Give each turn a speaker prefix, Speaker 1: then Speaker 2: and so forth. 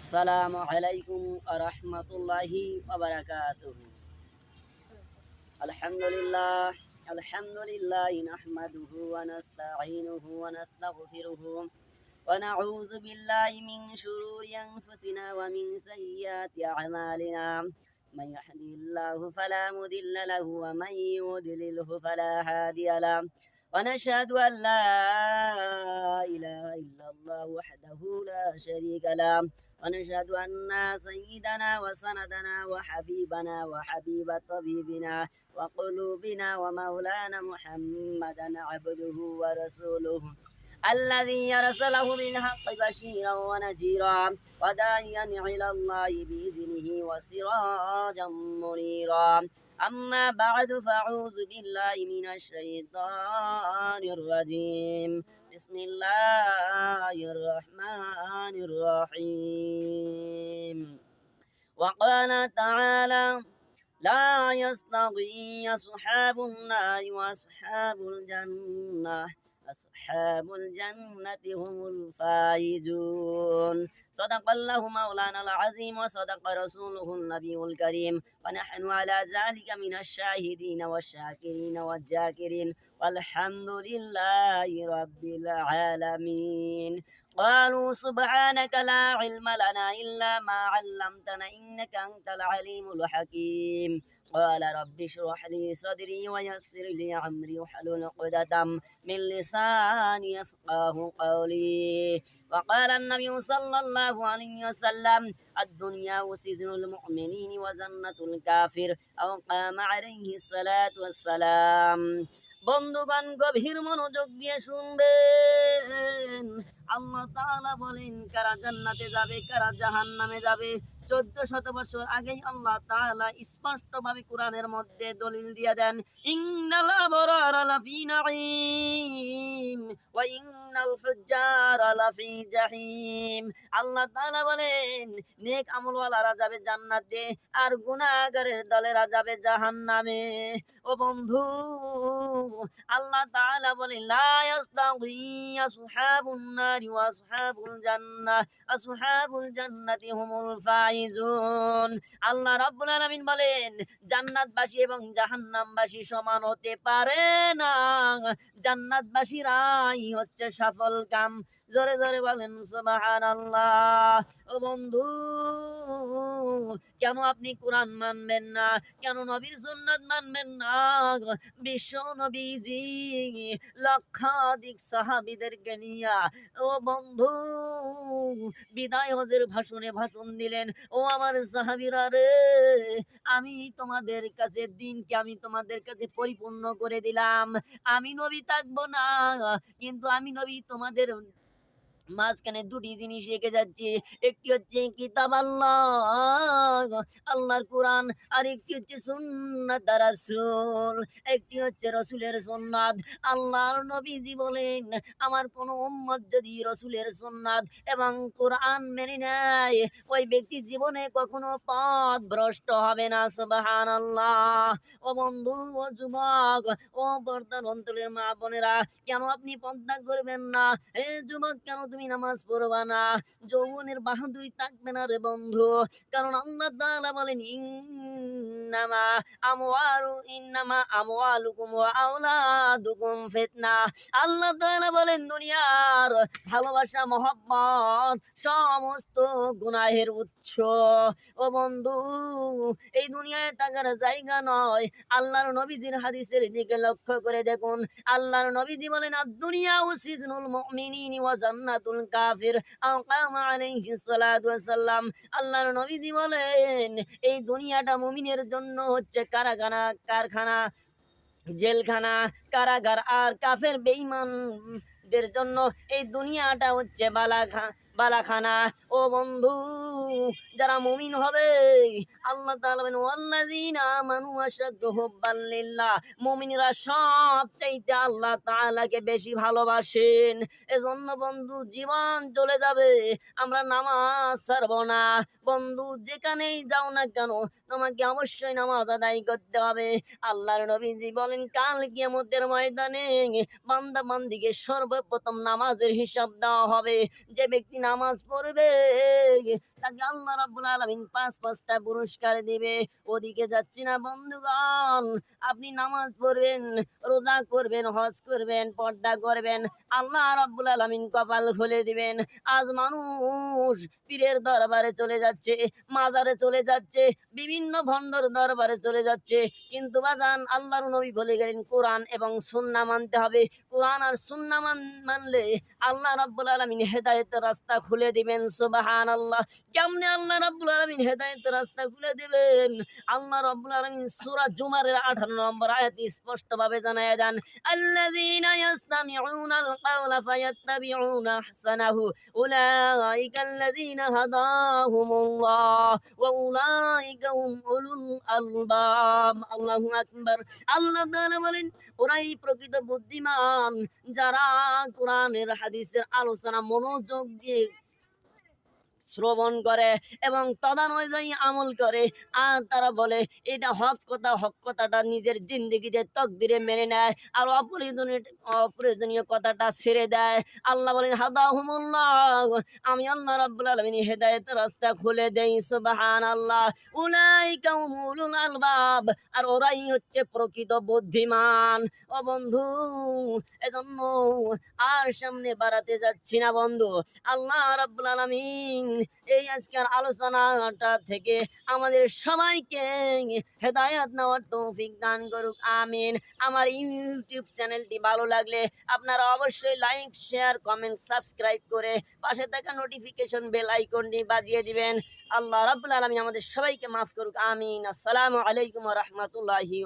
Speaker 1: আসসালামু আলাইকুম রহমতুল্লাহি আলহামদুলিল্লাহ আলহামদুলিল্লাহ نحمده ونستعينه ونستغفره ونعوذ بالله من شرور أنفسنا ومن سيئات أعمالنا من يهد الله فلا مضل له ومن يضلله فلا هادي له ونشهد أن لا إله إلا الله وحده لا شريك له ونشهد أن سيدنا وسندنا وحبيبنا وحبيب طبيبنا وقلوبنا ومولانا محمدا عبده ورسوله الذي أرسله بالحق بشيرا ونذيرا وداعيا إلى الله بإذنه وسراجا منيرا. أما بعد فأعوذ بالله من الشيطان الرجيم. بسم الله الرحمن الرحيم. وقال تعالى لا يستغي أصحاب النار وأصحاب الجنة أصحاب الجنة هم الفائزون. صدق الله مولانا العظيم وصدق رسوله النبي الكريم. ونحن على ذلك من الشاهدين والشاكرين والذاكرين والحمد لله رب العالمين. قالوا سبحانك لا علم لنا إلا ما علمتنا إنك أنت العليم الحكيم. قال رب اشرح لي صدري ويسر لي أمري واحلل عقدة من لساني يفقه قولي. وقال النبي صلى الله عليه وسلم الدنيا وسجن المؤمنين وجنة الكافر أو قام عليه الصلاة والسلام. বন্ধুগণ গভীর মনোযোগ দিয়ে শুনবেন। আল্লাহ তাআলা বলেন, কারা জান্নাতে যাবে, কারা জাহান্নামে যাবে? চোদ্দ শত বছর আগেই আল্লাহ তাআলা স্পষ্ট ভাবে কোরআনের মধ্যে দলিল দিয়ে দেন, ইন্নাল আবরার লাফি নাঈম, ওয়া আল্লাহ বলেন, নেক আমলওয়ালারা যাবে জান্নাতে আর দলেরা যাবে জাহান্নামে। ও বন্ধু, আল্লাহ বলেন আল্লাহ রাব্বুল আলামিন বলেন, জান্নাতবাসী এবং জাহান্নামবাসী সমান হতে পারে না। জান্নাতবাসীরাই হচ্ছে সফল কাম। জোরে জোরে বলেন, সুবহানাল্লাহ। ও বন্ধু, কেন আপনি কোরআন মানবেন না? কেন নবীর সুন্নাত মানবেন না বিশ্ব নবীজি, লক্ষাধিক সাহাবিদেরকে নিয়া, ও বন্ধু, বিদায় হজের ভাষণে ভাষণ দিলেন। ও আমার সাহাবিরা রে, আমি তোমাদের কাছে, দিনকে আমি তোমাদের কাছে পরিপূর্ণ করে দিলাম। আমি নবী থাকব না, কিন্তু আমি নবী তোমাদের মাঝখানে দুটি জিনিস রেখে যাচ্ছে। একটি হচ্ছে কিতাব আল্লাহ, আল্লাহর কোরআন, আর একটি হচ্ছে সুন্নাত একটি হচ্ছে রসুলের সুন্নাত। আল্লাহর নবীজি বলেন, আমার কোন উম্মত যদি রসুলের সুন্নাত এবং কোরআন মেনে নেয়, ওই ব্যক্তি জীবনে কখনো পথ ভ্রষ্ট হবে না। সুবহানাল্লাহ। ও বন্ধু, ও যুবক, ও বর্তমান অঞ্চলের মা বোনেরা, কেন আপনি পদ্মা করবেন না? এ যুবক, কেন তুমি নামাজ পড়বা না, যৌবনের বাহাদুরি থাকবে না রে বন্ধু। কারণ আল্লাহ তাআলা বলেন, ইন্নামা ইন্নামা আওলাদুকুম আল্লাহ বলেন, দুনিয়ার ভালোবাসা সমস্ত গুনাহের উৎস। ও বন্ধু, এই দুনিয়ায় জায়গা নয়। আল্লাহর নবীজির হাদিসের দিকে লক্ষ্য করে দেখুন। আল্লাহর নবীজি বলেন আর দুনিয়া ও সিজনুল মুমিনিন ওয়া জান্নাতুল কাফির আও কামা সালাতু ওয়াস আল্লাহর নবীজি বলেন, এই দুনিয়াটা মুমিনের জন্য হচ্ছে কারাখানা কারখানা, জেলখানা, কারাগার আর কাফের বেঈমানদের জন্য এই দুনিয়াটা হচ্ছে বালাখা, বালাখানা। ও বন্ধু, যারা মুমিন হবে, আল্লাহ তাআলা ওয়াল্লাযীনা আমানু আশাদ্দু হুব্বান লিল্লাহ। মুমিনরা সব চাইতে আল্লাহ তাআলাকে বেশি ভালোবাসেন। এজন্য বন্ধু, জীবন চলে যাবে, আমরা নামাজ ছাড়ব না। বন্ধু, যেখানেই যাও না কেন, তোমাকে অবশ্যই নামাজ আদায় করতে হবে। আল্লাহর নবীজি বলেন, কাল কিয়ামতের ময়দানে বান্দা বান্দিকে সর্ব সর্বপ্রথম নামাজের হিসাব দেওয়া হবে। যে ব্যক্তি নামাজ পড়বে, তাকে আল্লাহ রাব্বুল আলামিন পাঁচ পাঁচটা পুরস্কার দিবে। ওদিকে যাচ্ছি না বন্ধুগণ, আপনি নামাজ পড়বেন, রোজা করবেন, হজ করবেন, পর্দা করবেন, আল্লাহ রাব্বুল আলামিন কপাল খুলে দিবেন। আজ মানুষ পীরের দরবারে চলে যাচ্ছে, মাজারে চলে যাচ্ছে, বিভিন্ন ভণ্ডর দরবারে চলে যাচ্ছে। কিন্তু বাজান, আল্লাহর নবী বলে গেলেন, কোরআন এবং সুন্নাহ মানতে হবে। কোরআন আর সুন্নাহ মান- মানলে আল্লাহ রাব্বুল আলামিন হেদায়েতের রাস্তা খুলে দিবেন, সুবহানাল্লাহ। কেমনে আল্লাহ রাব্বুল আলামিন হেদায়েতের রাস্তা খুলে দিবেন? আল্লাহ রাব্বুল আলামিন সূরা জুমারের 18 নম্বর আয়াতে স্পষ্টভাবে জানায়া দেন আল্লাহু আকবার। আল্লাহ তাআলা বলেন, ওরাই প্রকৃত বুদ্ধিমান, যারা কোরআনের হাদিসের আলোচনা মনোযোগ দিয়ে শ্রবণ করে এবং তদানুযায়ী আমল করে। আর তারা বলে, এটা হক কথা, হক কথাটা নিজের জিন্দগিতে তকদিরে মেনে নেয় আর অপ্রয়োজনীয় অপ্রয়োজনীয় কথাটা ছেড়ে দেয়। আল্লাহ বলেন, হাদাহুমুল্লাহ। আমি আল্লাহ রাব্বুল আলামিন হেদায়েতের রাস্তা খুলে দেই, সুবহানাল্লাহ। উলাইকা উলুল আলবাব। আর ওরাই হচ্ছে প্রকৃত বুদ্ধিমান। ও বন্ধু, এজন্য আর সামনে বাড়াতে যাচ্ছি না বন্ধু। আল্লাহ রাব্বুল আলামিন এই আজকের আলোচনাটা থেকে আমাদের সবাইকে হেদায়েত নেওয়ার তৌফিক দান করুক, আমিন। আমার ইউটিউব চ্যানেলটি ভালো লাগলে আপনারা অবশ্যই লাইক, শেয়ার, কমেন্ট, সাবস্ক্রাইব করে পাশে থাকা নোটিফিকেশন বেল আইকনটি বাজিয়ে দিবেন। আল্লাহ রাবুল আলামিন আমাদের সবাইকে মাফ করুক, আমিন। আসসালামু আলাইকুম রাহমাতুল্লাহি